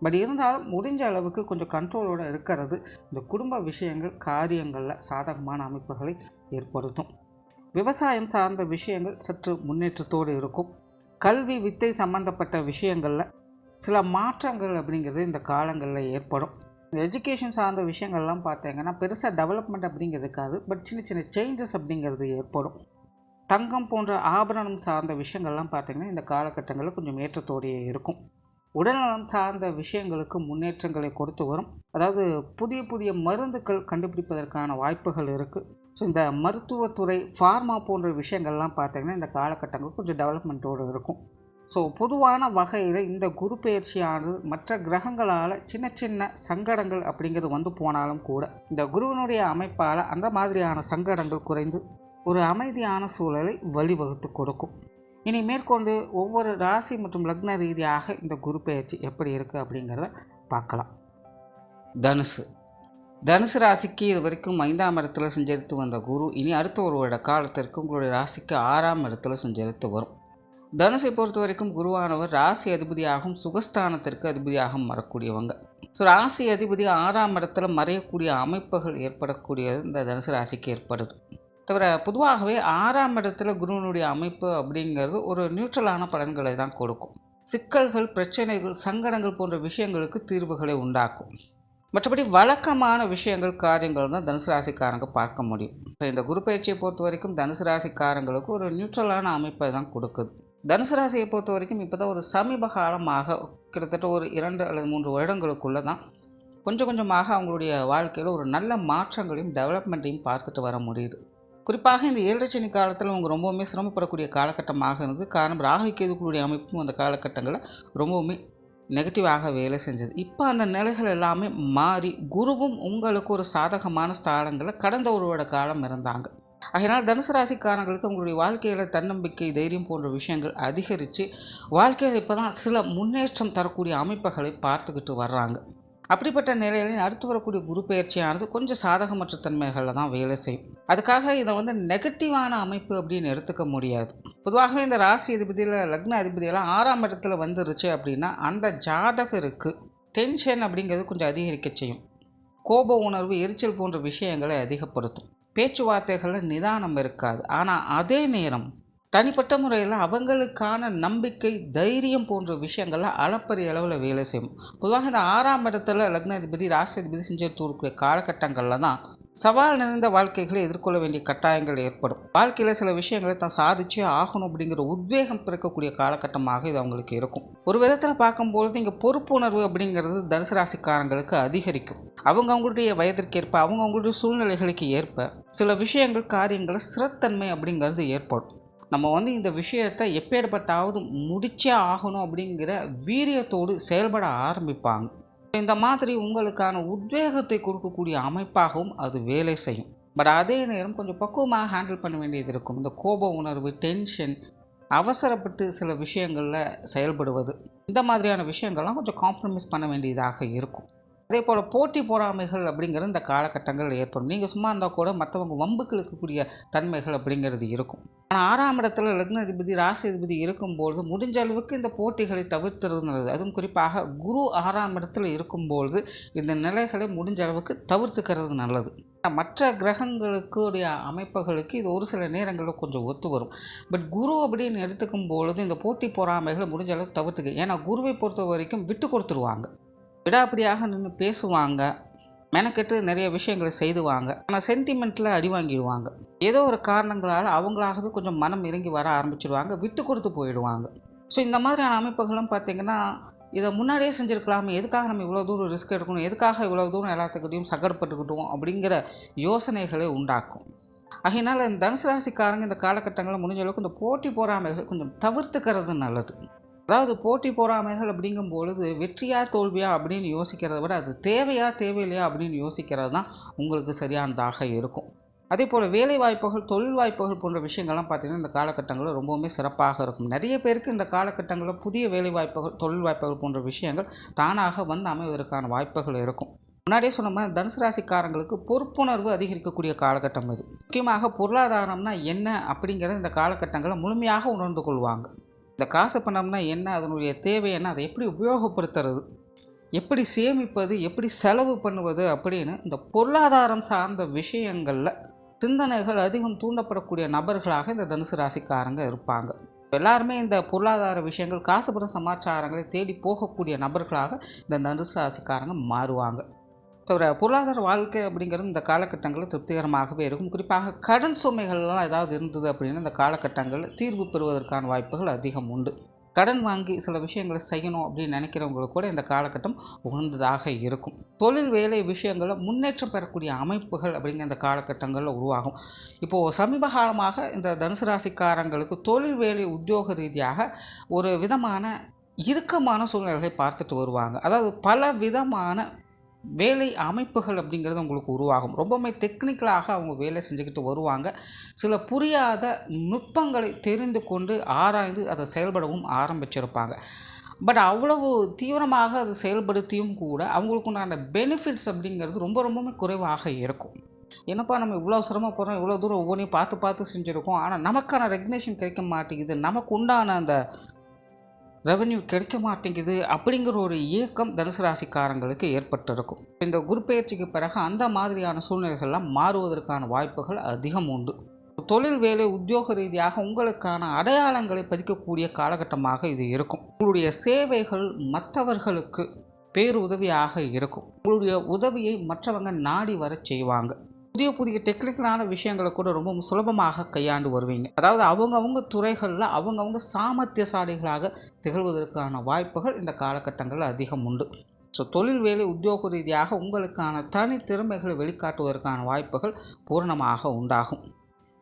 But இருந்தாலும் முடிஞ்ச அளவுக்கு கொஞ்சம் கண்ட்ரோலோடு இருக்கிறது இந்த குடும்ப விஷயங்கள் காரியங்களில் சாதகமான அமைப்புகளை ஏற்படுத்தும். விவசாயம் சார்ந்த விஷயங்கள் சற்று முன்னேற்றத்தோடு இருக்கும். கல்வி வித்தை சம்பந்தப்பட்ட விஷயங்களில் சில மாற்றங்கள் அப்படிங்கிறது இந்த காலங்களில் ஏற்படும். எஜுகேஷன் சார்ந்த விஷயங்கள்லாம் பார்த்தீங்கன்னா பெருசாக டெவலப்மெண்ட் அப்படிங்கிறது இருக்காது. பட் சின்ன சின்ன சேஞ்சஸ் அப்படிங்கிறது ஏற்படும். தங்கம் போன்ற ஆபரணம் சார்ந்த விஷயங்கள்லாம் பார்த்திங்கன்னா இந்த காலகட்டங்களில் கொஞ்சம் ஏற்றத்தோடையே இருக்கும். உடல்நலம் சார்ந்த விஷயங்களுக்கு முன்னேற்றங்களை கொடுத்து வரும். அதாவது புதிய புதிய மருந்துகள் கண்டுபிடிப்பதற்கான வாய்ப்புகள் இருக்குது ஸோ இந்த மருத்துவத்துறை ஃபார்மா போன்ற விஷயங்கள்லாம் பார்த்திங்கன்னா இந்த காலகட்டங்கள் கொஞ்சம் டெவலப்மெண்ட்டோடு இருக்கும். ஸோ பொதுவான வகையில் இந்த குரு பயிற்சியானது மற்ற கிரகங்களால் சின்ன சின்ன சங்கடங்கள் அப்படிங்கிறது வந்து போனாலும் கூட இந்த குருவினுடைய அமைப்பால் அந்த மாதிரியான சங்கடங்கள் குறைந்து ஒரு அமைதியான சூழலை வழிவகுத்து கொடுக்கும். இனி மேற்கொண்டு ஒவ்வொரு ராசி மற்றும் லக்ன ரீதியாக இந்த குரு பயிற்சி எப்படி இருக்குது அப்படிங்கிறத பார்க்கலாம். தனுசு. தனுசு ராசிக்கு இது வரைக்கும் ஐந்தாம் இடத்துல சஞ்சரித்து வந்த குரு இனி அடுத்த ஒரு வருட காலத்திற்கு உங்களுடைய ராசிக்கு ஆறாம் இடத்துல சஞ்சரித்து வரும். தனுசை பொறுத்த வரைக்கும் குருவானவர் ராசி அதிபதியாகவும் சுகஸ்தானத்திற்கு அதிபதியாகவும் வரக்கூடியவங்க. ஸோ ராசி அதிபதி ஆறாம் இடத்துல மறையக்கூடிய அமைப்புகள் ஏற்படக்கூடியது இந்த தனுசு ராசிக்கு ஏற்படுது. தவிர பொதுவாகவே ஆறாம் இடத்துல குருவினுடைய அமைப்பு அப்படிங்கிறது ஒரு நியூட்ரலான பலன்களை தான் கொடுக்கும். சிக்கல்கள் பிரச்சனைகள் சங்கடங்கள் போன்ற விஷயங்களுக்கு தீர்வுகளை உண்டாக்கும். மற்றபடி வழக்கமான விஷயங்கள் காரியங்கள் தான் தனுசு ராசிக்காரங்க பார்க்க முடியும். இப்போ இந்த குரு பயிற்சியை பொறுத்த வரைக்கும் தனுசு ராசிக்காரங்களுக்கு ஒரு நியூட்ரலான அமைப்பை தான் கொடுக்குது. தனுசு ராசியை பொறுத்த வரைக்கும் இப்போ தான் ஒரு சமீப காலமாக கிட்டத்தட்ட ஒரு இரண்டு அல்லது மூன்று வருடங்களுக்குள்ளே தான் கொஞ்சம் கொஞ்சமாக அவங்களுடைய வாழ்க்கையில் ஒரு நல்ல மாற்றங்களையும் டெவலப்மெண்ட்டையும் பார்த்துட்டு வர முடியுது. குறிப்பாக இந்த ஏழரை சனி காலத்தில் அவங்க ரொம்பவுமே சிரமப்படக்கூடிய காலகட்டமாக இருந்தது. காரணம் ராகு கேதுக்களுடைய அமைப்பும் அந்த காலகட்டங்களில் ரொம்பவுமே நெகட்டிவாக வேலை செஞ்சது. இப்போ அந்த நிலைகள் எல்லாமே மாறி குருவும் உங்களுக்கு ஒரு சாதகமான ஸ்தானங்களில் கடந்த ஒரு வருட காலம் இருந்தாங்க. அதனால் தனுசு ராசிக்காரங்களுக்கு உங்களுடைய வாழ்க்கையில் தன்னம்பிக்கை தைரியம் போன்ற விஷயங்கள் அதிகரித்து வாழ்க்கையில் இப்போ தான் சில முன்னேற்றம் தரக்கூடிய அமைப்புகளை பார்த்துக்கிட்டு வர்றாங்க. அப்படிப்பட்ட நிலையில அடுத்து வரக்கூடிய குரு பயிற்சியானது கொஞ்சம் சாதகமற்ற தன்மைகளில் தான் வேலை செய்யும். அதுக்காக இதை வந்து நெகட்டிவான அமைப்பு அப்படின்னு எடுத்துக்க முடியாது. பொதுவாகவே இந்த ராசி அதிபதியில் லக்ன அதிபதியெல்லாம் ஆறாம் இடத்துல வந்துருச்சு அப்படின்னா அந்த ஜாதகருக்கு டென்ஷன் அப்படிங்கிறது கொஞ்சம் அதிகரிக்க செய்யும். கோப உணர்வு எரிச்சல் போன்ற விஷயங்களை அதிகப்படுத்தும். பேச்சுவார்த்தைகளில் நிதானம் இருக்காது. ஆனால் அதே நேரம் தனிப்பட்ட முறையில் அவங்களுக்கான நம்பிக்கை தைரியம் போன்ற விஷயங்கள்லாம் அளப்பரிய அளவில் வேலை செய்யும். பொதுவாக இந்த ஆறாம் இடத்துல லக்னாதிபதி ராசியாதிபதி செஞ்சுட்டு காலகட்டங்களில் தான் சவால் நிறைந்த வாழ்க்கைகளை எதிர்கொள்ள வேண்டிய கட்டாயங்கள் ஏற்படும். வாழ்க்கையில் சில விஷயங்களை தான் சாதிச்சே ஆகணும் அப்படிங்கிற உத்வேகம் பிறக்கக்கூடிய காலகட்டமாக இது அவங்களுக்கு இருக்கும். ஒரு விதத்தில் பார்க்கும்பொழுது இங்கே பொறுப்புணர்வு அப்படிங்கிறது தனுசு ராசிக்காரங்களுக்கு அதிகரிக்கும். அவங்க அவங்களுடைய வயதிற்கேற்ப அவங்க அவங்களுடைய சூழ்நிலைகளுக்கு ஏற்ப சில விஷயங்கள் காரியங்கள் சிறத்தன்மை அப்படிங்கிறது ஏற்படும். நம்ம வந்து இந்த விஷயத்தை எப்பேற்பட்டாவது முடிச்சே ஆகணும் அப்படிங்கிற வீரியத்தோடு செயல்பட ஆரம்பிப்பாங்க. இந்த மாதிரி உங்களுக்கான உத்வேகத்தை கொடுக்கக்கூடிய அமைப்பாகவும் அது வேலை செய்யும். பட் அதே நேரம் கொஞ்சம் பக்குவமாக ஹேண்டில் பண்ண வேண்டியது இருக்கும். இந்த கோப உணர்வு டென்ஷன் அவசரப்பட்டு சில விஷயங்களில் செயல்படுவது. இந்த மாதிரியான விஷயங்கள்லாம் கொஞ்சம் காம்ப்ரமைஸ் பண்ண வேண்டியதாக இருக்கும். அதே போல் போட்டி பொறாமைகள் அப்படிங்கிறது இந்த காலகட்டங்களில் ஏற்படும். நீங்கள் சும்மா இருந்தால் கூட மற்றவங்க வம்புக்கு இழுக்கக்கூடிய தன்மைகள் அப்படிங்கிறது இருக்கும். ஆனால் ஆறாம் இடத்துல லக்னாதிபதி ராசிபதி இருக்கும்பொழுது முடிஞ்ச அளவுக்கு இந்த போட்டிகளை தவிர்த்துறது நல்லது அதுவும் குறிப்பாக குரு ஆறாம் இடத்துல இருக்கும்பொழுது இந்த நிலைகளை முடிஞ்ச அளவுக்கு தவிர்த்துக்கிறது நல்லது. மற்ற கிரகங்களுக்குடைய அமைப்புகளுக்கு இது ஒரு சில நேரங்களில் கொஞ்சம் ஒத்து வரும். பட் குரு அப்படின்னு எடுத்துக்கும் பொழுது இந்த போட்டி பொறாமைகளை முடிஞ்ச அளவுக்கு தவிர்த்துக்க. ஏன்னா குருவை பொறுத்த வரைக்கும் விட்டு கொடுத்துருவாங்க. விடாப்பிடியாக நின்று பேசுவாங்க. மெனக்கெட்டு நிறைய விஷயங்களை செய்துவாங்க. ஆனால் சென்டிமெண்ட்டில் அடி வாங்கிடுவாங்க ஏதோ ஒரு காரணங்களால் அவங்களாகவே கொஞ்சம் மனம் இறங்கி வர ஆரம்பிச்சிடுவாங்க விட்டு கொடுத்து போயிடுவாங்க. ஸோ இந்த மாதிரியான அமைப்புகளும் பார்த்திங்கன்னா இதை முன்னாடியே செஞ்சுருக்கலாமே. எதுக்காக நம்ம இவ்வளோ தூரம் ரிஸ்க் எடுக்கணும்? எதுக்காக இவ்வளோ தூரம் எல்லாத்துக்கிட்டையும் சகரப்பட்டுக்கிட்டோம் அப்படிங்கிற யோசனைகளை உண்டாக்கும். அதனால் இந்த தனுசு ராசிக்காரங்க இந்த காலகட்டங்களில் முடிஞ்ச அளவுக்கு இந்த போட்டி போராமைகள் கொஞ்சம் தவிர்த்துக்கிறது நல்லது. அதாவது போட்டி பொறாமைகள் அப்படிங்கும் பொழுது வெற்றியா தோல்வியா அப்படின்னு யோசிக்கிறத விட அது தேவையா தேவையில்லையா அப்படின்னு யோசிக்கிறது தான் உங்களுக்கு சரியானதாக இருக்கும். அதே போல் வேலை வாய்ப்புகள் தொழில் வாய்ப்புகள் போன்ற விஷயங்கள்லாம் பார்த்திங்கன்னா இந்த காலகட்டங்களில் ரொம்பவுமே சிறப்பாக இருக்கும். நிறைய பேருக்கு இந்த காலகட்டங்களில் புதிய வேலை வாய்ப்புகள் தொழில் வாய்ப்புகள் போன்ற விஷயங்கள் தானாக வந்து அமைவதற்கான வாய்ப்புகள் இருக்கும். முன்னாடியே சொன்ன மாதிரி தனுசு ராசிக்காரங்களுக்கு பொறுப்புணர்வு அதிகரிக்கக்கூடிய காலகட்டம் இது. முக்கியமாக பொருளாதாரம்னா என்ன அப்படிங்கிறத இந்த காலகட்டங்களை முழுமையாக உணர்ந்து கொள்வாங்க. இந்த காசு பணம்னா என்ன அதனுடைய தேவை என்ன அதை எப்படி உபயோகப்படுத்துறது எப்படி சேமிப்பது எப்படி செலவு பண்ணுவது அப்படின்னு இந்த பொருளாதாரம் சார்ந்த விஷயங்களில் சிந்தனைகள் அதிகம் தூண்டப்படக்கூடிய நபர்களாக இந்த தனுசு ராசிக்காரங்க இருப்பாங்க. எல்லாருமே இந்த பொருளாதார விஷயங்கள் காசுபடும் சமாச்சாரங்களை தேடி போகக்கூடிய நபர்களாக இந்த தனுசு ராசிக்காரங்க மாறுவாங்க. தவிர பொருளாதார வாழ்க்கை அப்படிங்கிறது இந்த காலகட்டங்களில் திருப்திகரமாகவே இருக்கும். குறிப்பாக கடன் சுமைகள்லாம் ஏதாவது இருந்தது அப்படின்னா இந்த காலகட்டங்களில் தீர்வு பெறுவதற்கான வாய்ப்புகள் அதிகம் உண்டு. கடன் வாங்கி சில விஷயங்களை செய்யணும் அப்படின்னு நினைக்கிறவங்களுக்கு கூட இந்த காலகட்டம் உகந்ததாக இருக்கும். தொழில் வேலை விஷயங்களில் முன்னேற்றம் பெறக்கூடிய அமைப்புகள் அப்படிங்கிற இந்த காலகட்டங்களில் உருவாகும். இப்போது சமீப காலமாக இந்த தனுசு ராசிக்காரங்களுக்கு தொழில் வேலை உத்தியோக ரீதியாக ஒரு விதமான இறுக்கமான சூழ்நிலைகளை பார்த்துட்டு வருவாங்க. அதாவது பல விதமான வேலை அமைப்புகள் அப்படிங்கிறது உங்களுக்கு உருவாகும். ரொம்பவுமே டெக்னிக்கலாக அவங்க வேலை செஞ்சுக்கிட்டு வருவாங்க. சில புரியாத நுட்பங்களை தெரிந்து கொண்டு ஆராய்ந்து அதை செயல்படவும் ஆரம்பிச்சிருப்பாங்க. பட் அவ்வளவு தீவிரமாக அதை செயல்படுத்தியும் கூட அவங்களுக்கு உண்டான பெனிஃபிட்ஸ் அப்படிங்கிறது ரொம்ப ரொம்பவுமே குறைவாக இருக்கும். என்னப்பா நம்ம இவ்வளோ சிரமப்படுறோம் இவ்வளோ தூரம் ஒவ்வொன்றையும் பார்த்து பார்த்து செஞ்சுருக்கோம். ஆனால் நமக்கான ரெகனேஷன் கிடைக்க மாட்டேங்குது. நமக்கு உண்டான அந்த ரெவன்யூ கிடைக்க மாட்டேங்குது அப்படிங்கிற ஒரு இயக்கம் தனுசு ராசிக்காரங்களுக்கு ஏற்பட்டிருக்கும். இந்த குருப்பெயர்ச்சிக்கு பிறகு அந்த மாதிரியான சூழ்நிலைகள்லாம் மாறுவதற்கான வாய்ப்புகள் அதிகம் உண்டு. தொழில் வேலை உத்தியோக ரீதியாக உங்களுக்கான அடையாளங்களை பதிக்கக்கூடிய காலகட்டமாக இது இருக்கும். உங்களுடைய சேவைகள் மற்றவர்களுக்கு பேருதவியாக இருக்கும். உங்களுடைய உதவியை மற்றவங்க நாடி வர செய்வாங்க. புதிய புதிய டெக்னிக்கலான விஷயங்களை கூட ரொம்ப சுலபமாக கையாண்டு வருவீங்க. அதாவது அவங்கவுங்க துறைகளில் அவங்கவுங்க சாமர்த்தியசாலிகளாக திகழ்வதற்கான வாய்ப்புகள் இந்த காலகட்டங்களில் அதிகம் உண்டு. ஸோ தொழில் வேலை உத்தியோக ரீதியாக உங்களுக்கான தனித்திறமைகளை வெளிக்காட்டுவதற்கான வாய்ப்புகள் பூர்ணமாக உண்டாகும்.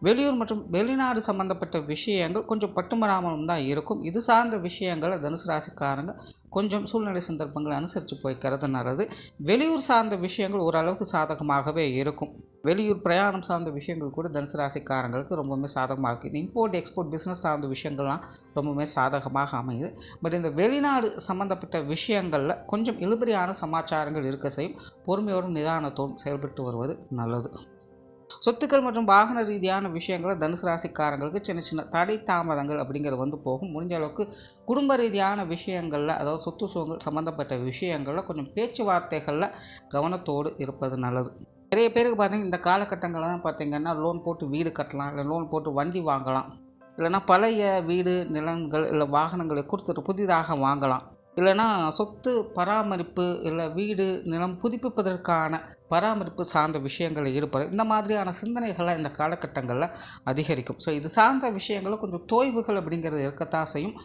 வெளியூர் மற்றும் வெளிநாடு சம்பந்தப்பட்ட விஷயங்கள் கொஞ்சம் பட்டுமராமலும் தான் இருக்கும். இது சார்ந்த விஷயங்களை தனுசு ராசிக்காரங்க கொஞ்சம் சூழ்நிலை சந்தர்ப்பங்களை அனுசரித்து போய்க்கிறது நல்லது. வெளியூர் சார்ந்த விஷயங்கள் ஓரளவுக்கு சாதகமாகவே இருக்கும். வெளியூர் பிரயாணம் சார்ந்த விஷயங்கள் கூட தனுசு ராசிக்காரங்களுக்கு ரொம்பவுமே சாதகமாக இருக்குது இம்போர்ட் எக்ஸ்போர்ட் பிஸ்னஸ் சார்ந்த விஷயங்கள்லாம் ரொம்பவுமே சாதகமாக அமையுது. பட் இந்த வெளிநாடு சம்மந்தப்பட்ட விஷயங்களில் கொஞ்சம் இழுபறியான சமாச்சாரங்கள் இருக்க செய்யும். பொறுமையோடும் நிதானத்தோடும் செயல்பட்டு வருவது நல்லது. சொத்துக்கள் மற்றும் வாகன ரீதியான விஷயங்களை தனுசு ராசிக்காரங்களுக்கு சின்ன சின்ன தடை தாமதங்கள் அப்படிங்கிறது வந்து போகும். முடிஞ்ச அளவுக்கு குடும்ப ரீதியான விஷயங்களில் அதாவது சொத்து சுகங்கள் சம்மந்தப்பட்ட விஷயங்களில் கொஞ்சம் பேச்சுவார்த்தைகளில் கவனத்தோடு இருப்பது நல்லது. நிறைய பேருக்கு பார்த்தீங்கன்னா இந்த காலகட்டங்கள்லாம் பார்த்திங்கன்னா பார்த்தீங்கன்னா லோன் போட்டு வீடு கட்டலாம் இல்லை லோன் போட்டு வண்டி வாங்கலாம். இல்லைன்னா பழைய வீடு நிலங்கள் இல்லை வாகனங்களை கொடுத்துட்டு புதிதாக வாங்கலாம். இல்லைன்னா சொத்து பராமரிப்பு இல்லை வீடு நிலம் புதுப்பிப்பதற்கான பராமரிப்பு சார்ந்த விஷயங்களில் ஈடுபட இந்த மாதிரியான சிந்தனைகளை இந்த காலகட்டங்களில் அதிகரிக்கும். ஸோ இது சார்ந்த விஷயங்களும் கொஞ்சம் தோய்வுகள் அப்படிங்கிறது இருக்கத்தான் செய்யும்.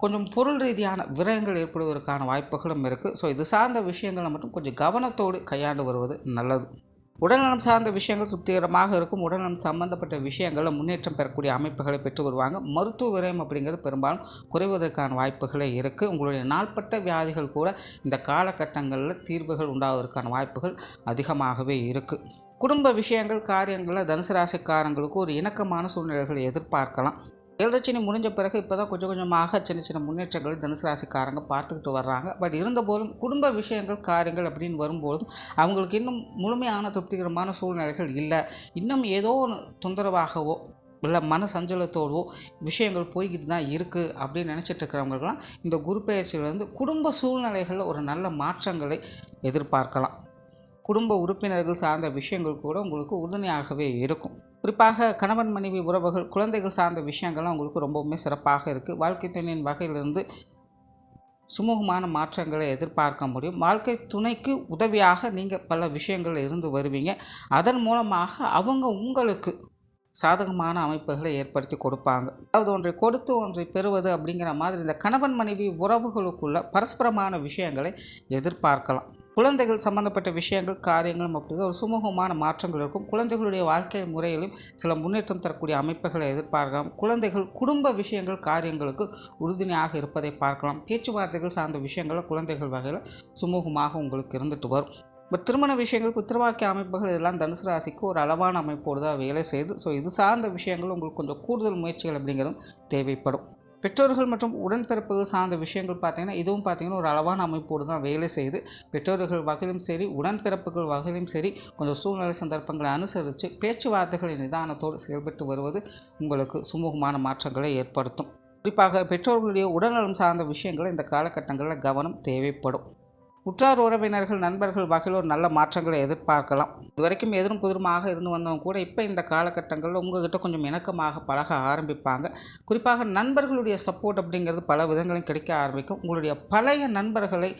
கொஞ்சம் பொருள் ரீதியான விரயங்கள் ஏற்படுவதற்கான வாய்ப்புகளும் இருக்குது ஸோ இது சார்ந்த விஷயங்களை மட்டும் கொஞ்சம் கவனத்தோடு கையாண்டு வருவது நல்லது. உடல்நலம் சார்ந்த விஷயங்கள் திருப்திகரமாக இருக்கும். உடல்நலம் சம்பந்தப்பட்ட விஷயங்களில் முன்னேற்றம் பெறக்கூடிய அமைப்புகளை பெற்று வருவாங்க மருத்துவ விரயம் அப்படிங்கிறது பெரும்பாலும் குறைவதற்கான வாய்ப்புகளே இருக்குது உங்களுடைய நாள்பட்ட வியாதிகள் கூட இந்த காலகட்டங்களில் தீர்வுகள் உண்டாவதற்கான வாய்ப்புகள் அதிகமாகவே இருக்குது குடும்ப விஷயங்கள் காரியங்களில் தனுசு ராசிக்காரங்களுக்கு ஒரு இணக்கமான சூழ்நிலைகளை எதிர்பார்க்கலாம். ஏழரட்சணி முடிஞ்ச பிறகு இப்போ தான் கொஞ்சம் கொஞ்சமாக சின்ன சின்ன முன்னேற்றங்கள் தனுசு ராசிக்காரங்க பார்த்துக்கிட்டு வர்றாங்க. பட் இருந்தபோதும் குடும்ப விஷயங்கள் காரியங்கள் அப்படின்னு வரும்போது அவங்களுக்கு இன்னும் முழுமையான திருப்திகரமான சூழ்நிலைகள் இல்லை. இன்னும் ஏதோ ஒன்று தொந்தரவாகவோ இல்லை மன சஞ்சலத்தோடவோ விஷயங்கள் போய்கிட்டு தான் இருக்குது அப்படின்னு நினச்சிட்டு இருக்கிறவங்களுக்கெல்லாம் இந்த குரு பயிற்சியிலேருந்து குடும்ப சூழ்நிலைகளில் ஒரு நல்ல மாற்றங்களை எதிர்பார்க்கலாம். குடும்ப உறுப்பினர்கள் சார்ந்த விஷயங்கள் கூட உங்களுக்கு உறுதுணையாகவே இருக்கும். குறிப்பாக கணவன் மனைவி உறவுகள் குழந்தைகள் சார்ந்த விஷயங்கள்லாம் உங்களுக்கு ரொம்பவுமே சிறப்பாக இருக்குது வாழ்க்கை துணையின் வகையிலிருந்து சுமூகமான மாற்றங்களை எதிர்பார்க்க முடியும். வாழ்க்கை துணைக்கு உதவியாக நீங்கள் பல விஷயங்கள் இருந்து வருவீங்க. அதன் மூலமாக அவங்க உங்களுக்கு சாதகமான அமைப்புகளை ஏற்படுத்தி கொடுப்பாங்க. அதாவது ஒன்றை கொடுத்து ஒன்றை பெறுவது அப்படிங்கிற மாதிரி இந்த கணவன் மனைவி உறவுகளுக்குள்ள பரஸ்பரமான விஷயங்களை எதிர்பார்க்கலாம். குழந்தைகள் சம்பந்தப்பட்ட விஷயங்கள் காரியங்களும் அப்படிதான். ஒரு சுமூகமான மாற்றங்கள் இருக்கும். குழந்தைகளுடைய வாழ்க்கை முறையிலும் சில முன்னேற்றம் தரக்கூடிய அமைப்புகளை எதிர்பார்க்கலாம். குழந்தைகள் குடும்ப விஷயங்கள் காரியங்களுக்கு உறுதுணையாக இருப்பதை பார்க்கலாம். பேச்சுவார்த்தைகள் சார்ந்த விஷயங்களை குழந்தைகள் வகையில் சுமூகமாக உங்களுக்கு இருந்துட்டு வரும். இப்போ திருமண விஷயங்கள் புத்திரவாக்கிய அமைப்புகள் இதெல்லாம் தனுசு ராசிக்கு ஒரு அளவான அமைப்போடு தான் வேலை செய்யுது. ஸோ இது சார்ந்த விஷயங்கள் உங்களுக்கு கொஞ்சம் கூடுதல் முயற்சிகள் அப்படிங்கிறதும் தேவைப்படும். பெற்றோர்கள் மற்றும் உடன்பிறப்புகள் சார்ந்த விஷயங்கள் பார்த்திங்கன்னா இதுவும் பார்த்திங்கன்னா ஒரு அளவான அமைப்போடு தான் வேலை செய்து பெற்றோர்கள் வகையிலும் சரி உடன்பிறப்புகள் வகையிலும் சரி கொஞ்சம் சூழ்நிலை சந்தர்ப்பங்களை அனுசரித்து பேச்சுவார்த்தைகளின் நிதானத்தோடு செயல்பட்டு வருவது உங்களுக்கு சுமூகமான மாற்றங்களை ஏற்படுத்தும். குறிப்பாக பெற்றோர்களுடைய உடல்நலம் சார்ந்த விஷயங்கள் இந்த காலகட்டங்களில் கவனம் தேவைப்படும். உற்றார் உறவினர்கள் நண்பர்கள் வகையில் ஒரு நல்ல மாற்றங்களை எதிர்பார்க்கலாம். இது வரைக்கும் எதிரும் புதிருமாக இருந்து வந்தவங்க கூட இப்போ இந்த காலகட்டங்களில் உங்ககிட்ட கொஞ்சம் இணக்கமாக பழக ஆரம்பிப்பாங்க. குறிப்பாக நண்பர்களுடைய சப்போர்ட் அப்படிங்கிறது பல விதங்களும் கிடைக்க ஆரம்பிக்கும். உங்களுடைய பழைய நண்பர்களை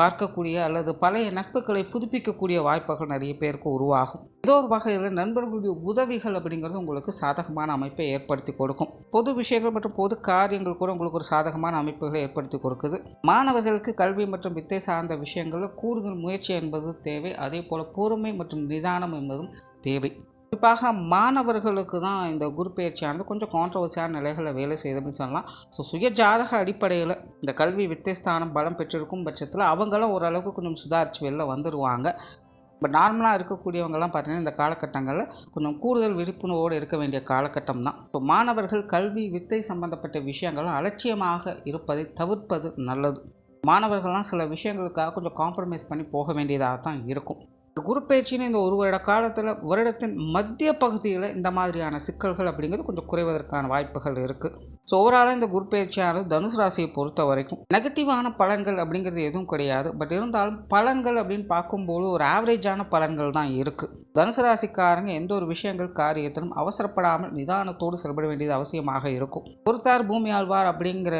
பார்க்கக்கூடிய அல்லது பழைய நட்புகளை புதுப்பிக்கக்கூடிய வாய்ப்புகள் நிறைய பேருக்கு உருவாகும். ஏதோ ஒரு வகையில் நண்பர்களுடைய உதவிகள் அப்படிங்கிறது உங்களுக்கு சாதகமான அமைப்பை ஏற்படுத்தி கொடுக்கும். பொது விஷயங்கள் மற்றும் பொது காரியங்கள் கூட உங்களுக்கு ஒரு சாதகமான அமைப்புகளை ஏற்படுத்தி கொடுக்குது. மாணவர்களுக்கு கல்வி மற்றும் வித்தை சார்ந்த விஷயங்களில் கூடுதல் முயற்சி என்பது தேவை. அதே போல் பொறுமை மற்றும் நிதானம் என்பதும் தேவை. குறிப்பாக மாணவர்களுக்கு தான் இந்த குரு பயிற்சியானது கொஞ்சம் கான்ட்ரவர்சியான நிலைகளை வேலை செய்யுதுன்னு சொல்லலாம். ஸோ சுய ஜாதக அடிப்படையில் இந்த கல்வி வித்தியஸ்தானம் பலம் பெற்றிருக்கும் பட்சத்தில் அவங்களும் ஓரளவுக்கு கொஞ்சம் சுதாரித்து வெளில வந்துடுவாங்க இப்போ நார்மலாக இருக்கக்கூடியவங்கெல்லாம் பார்த்தீங்கன்னா இந்த காலகட்டங்களில் கொஞ்சம் கூடுதல் விழிப்புணர்வோடு இருக்க வேண்டிய காலகட்டம் தான். இப்போ மாணவர்கள் கல்வி வித்தை சம்பந்தப்பட்ட விஷயங்களும் அலட்சியமாக இருப்பதை தவிர்ப்பது நல்லது. மாணவர்கள்லாம் சில விஷயங்களுக்காக கொஞ்சம் காம்ப்ரமைஸ் பண்ணி போக வேண்டியதாக தான் இருக்கும். குரு பயிற்சின்னு இந்த ஒரு வருட காலத்தில் வருடத்தின் மத்திய பகுதியில் இந்த மாதிரியான சிக்கல்கள் அப்படிங்கிறது கொஞ்சம் குறைவதற்கான வாய்ப்புகள் இருக்குது ஸோ ஓவராலாக இந்த குரு பயிற்சியானது தனுசு ராசியை பொறுத்த வரைக்கும் நெகட்டிவான பலன்கள் அப்படிங்கிறது எதுவும் கிடையாது. பட் இருந்தாலும் பலன்கள் அப்படின்னு பார்க்கும்போது ஒரு ஆவரேஜான பலன்கள் தான் இருக்குது தனுசு ராசிக்காரங்க எந்த ஒரு விஷயங்கள் காரியத்திலும் அவசரப்படாமல் நிதானத்தோடு செயல்பட வேண்டியது அவசியமாக இருக்கும். பொறுத்தார் பூமி ஆழ்வார் அப்படிங்கிற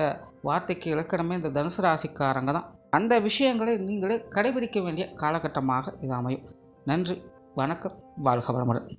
வார்த்தைக்கு இலக்கணமே இந்த தனுசு ராசிக்காரங்க தான். அந்த விஷயங்களை நீங்களே கடைபிடிக்க வேண்டிய காலகட்டமாக இது அமையும். நன்றி வணக்கம் வாழ்க வளமுடன்.